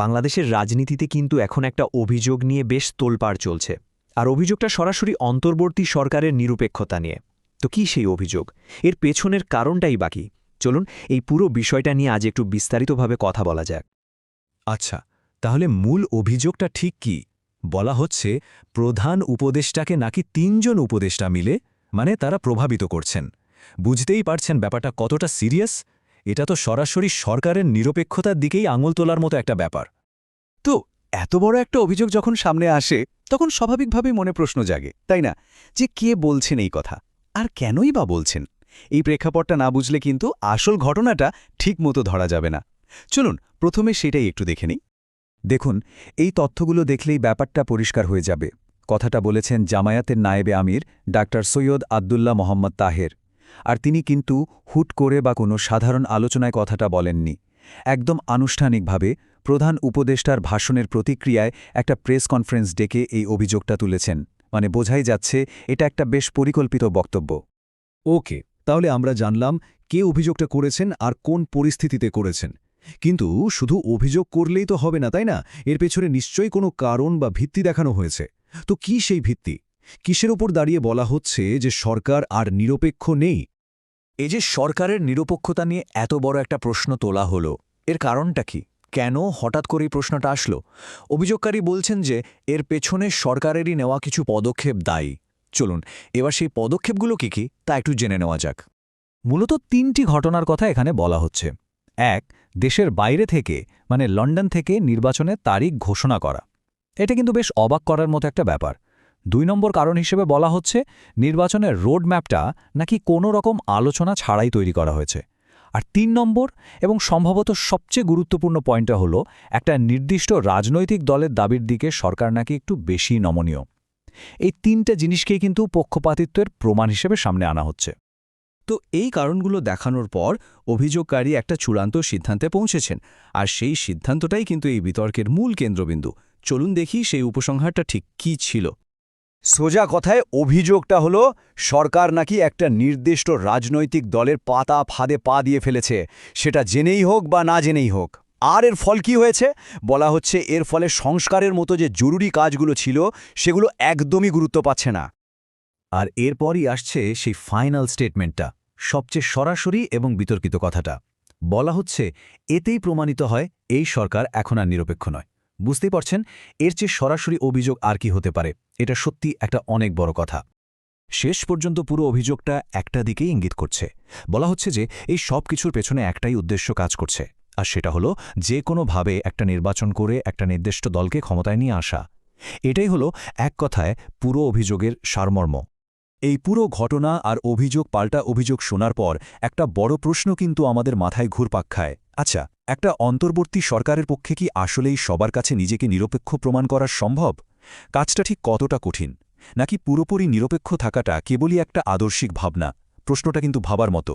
বাংলাদেশের রাজনীতিতে কিন্তু এখন একটা অভিযোগ নিয়ে বেশ তোলপাড় চলছে। আর অভিযোগটা সরাসরি অন্তর্বর্তী সরকারের নিরপেক্ষতা নিয়ে। তো কি সেই অভিযোগ? এর পেছনের কারণটাই বাকি চলুন এই পুরো বিষয়টা নিয়ে আজ একটু বিস্তারিতভাবে কথা বলা যাক। আচ্ছা তাহলে মূল অভিযোগটা ঠিক কি? বলা হচ্ছে, প্রধান উপদেষ্টাকে নাকি তিনজন উপদেষ্টা মিলে মানে তারা প্রভাবিত করছেন। বুঝতেই পারছেন ব্যাপারটা কতটা সিরিয়াস এটা তো সরাসরি সরকারের নিরপেক্ষতার দিকেই আঙুল তোলার মতো একটা ব্যাপার। তো, এত বড় একটা অভিযোগ যখন সামনে আসে, তখন স্বাভাবিকভাবেই মনে প্রশ্ন জাগে, তাই না? যে কে বলছেন এই কথা? আর কেনই বা বলছেন? এই প্রেক্ষাপটটা না বুঝলে কিন্তু আসল ঘটনাটা ঠিক মতো ধরা যাবে না। চলুন, প্রথমে সেটাই একটু দেখে নিই। দেখুন, এই তথ্যগুলো দেখলেই ব্যাপারটা পরিষ্কার হয়ে যাবে। কথাটা বলেছেন জামায়াতের নায়েবে আমির ডাক্তার সৈয়দ আবদুল্লাহ মোহাম্মদ তাহের। আর তিনি কিন্তু হুট করে বা কোনো সাধারণ আলোচনায় কথাটা বলেননি। একদম আনুষ্ঠানিকভাবে প্রধান উপদেষ্টার ভাষণের প্রতিক্রিয়ায় একটা প্রেস কনফারেন্স ডেকে এই অভিযোগটা তুলেছেন। মানে বোঝাই যাচ্ছে এটা একটা বেশ পরিকল্পিত বক্তব্য। ওকে, তাহলে আমরা জানলাম কে অভিযোগটা করেছেন আর কোন পরিস্থিতিতে করেছেন। কিন্তু শুধু অভিযোগ করলেই তো হবে না, তাই না? এর পেছনে নিশ্চয়ই কোনো কারণ বা ভিত্তি দেখানো হয়েছে। তো কি সেই ভিত্তি? কিসের ওপর দাঁড়িয়ে বলা হচ্ছে যে সরকার আর নিরপেক্ষ নেই? এ যে সরকারের নিরপেক্ষতা নিয়ে এত বড় একটা প্রশ্ন তোলা হলো, এর কারণটা কি? কেন হঠাৎ করে এই প্রশ্নটা আসলো? অভিযোগকারী বলছেন যে এর পেছনে সরকারেরই নেওয়া কিছু পদক্ষেপ দায়ী। চলুন, এবার সেই পদক্ষেপগুলো কি কি, তা একটু জেনে নেওয়া যাক। মূলত তিনটি ঘটনার কথা এখানে বলা হচ্ছে। এক, দেশের বাইরে থেকে মানে লন্ডন থেকে নির্বাচনের তারিখ ঘোষণা করা। এটা কিন্তু বেশ অবাক করার মতো একটা ব্যাপার। দুই নম্বর কারণ হিসেবে বলা হচ্ছে, নির্বাচনের রোডম্যাপটা নাকি কোনো রকম আলোচনা ছাড়াই তৈরি করা হয়েছে। আর তিন নম্বর এবং সম্ভবত সবচেয়ে গুরুত্বপূর্ণ পয়েন্টটা হলো, একটা নির্দিষ্ট রাজনৈতিক দলের দাবির দিকে সরকার নাকি একটু বেশি নমনীয়। এই তিনটা জিনিসকেই কিন্তু পক্ষপাতিত্বের প্রমাণ হিসেবে সামনে আনা হচ্ছে। তো এই কারণগুলো দেখানোর পর অভিযোগকারী একটা চূড়ান্ত সিদ্ধান্তে পৌঁছেছেন, আর সেই সিদ্ধান্তটাই কিন্তু এই বিতর্কের মূল কেন্দ্রবিন্দু। চলুন দেখি সেই উপসংহারটা ঠিক কী ছিল। সোজা কথায় অভিযোগটা হলো, সরকার নাকি একটা নির্দিষ্ট রাজনৈতিক দলের পাতা ফাঁদে পা দিয়ে ফেলেছে। সেটা জেনেই হোক বা না জেনেই হোক। আর এর ফল কি হয়েছে? বলা হচ্ছে এর ফলে সংস্কারের মতো যে জরুরি কাজগুলো ছিল, সেগুলো একদমই গুরুত্ব পাচ্ছে না। আর এরপরই আসছে সেই ফাইনাল স্টেটমেন্টটা, সবচেয়ে সরাসরি এবং বিতর্কিত কথাটা। বলা হচ্ছে, এতেই প্রমাণিত হয়, এই সরকার এখন আর নিরপেক্ষ নয়। বুঝতেই পারছেন, এর চেয়ে সরাসরি অভিযোগ আর কি হতে পারে? এটা সত্যি একটা অনেক বড় কথা। শেষ পর্যন্ত পুরো অভিযোগটা একটা দিকেই ইঙ্গিত করছে। বলা হচ্ছে যে, এই সব কিছুর পেছনে একটাই উদ্দেশ্য কাজ করছে, আর সেটা হলো যে কোনোভাবে একটা নির্বাচন করে একটা নির্দিষ্ট দলকে ক্ষমতায় নিয়ে আসা। এটাই হলো এক কথায় পুরো অভিযোগের সারমর্ম। এই পুরো ঘটনা আর অভিযোগ পাল্টা অভিযোগ শোনার পর একটা বড় প্রশ্ন কিন্তু আমাদের মাথায় ঘুরপাক খায়। আচ্ছা একটা অন্তর্বর্তী সরকারের পক্ষে কি আসলেই সবার কাছে নিজেকে নিরপেক্ষ প্রমাণ করা সম্ভব? কাজটা ঠিক কতটা কঠিন? নাকি পুরোপুরি নিরপেক্ষ থাকাটা কেবলই একটা আদর্শিক ভাবনা? প্রশ্নটা কিন্তু ভাবার মতো।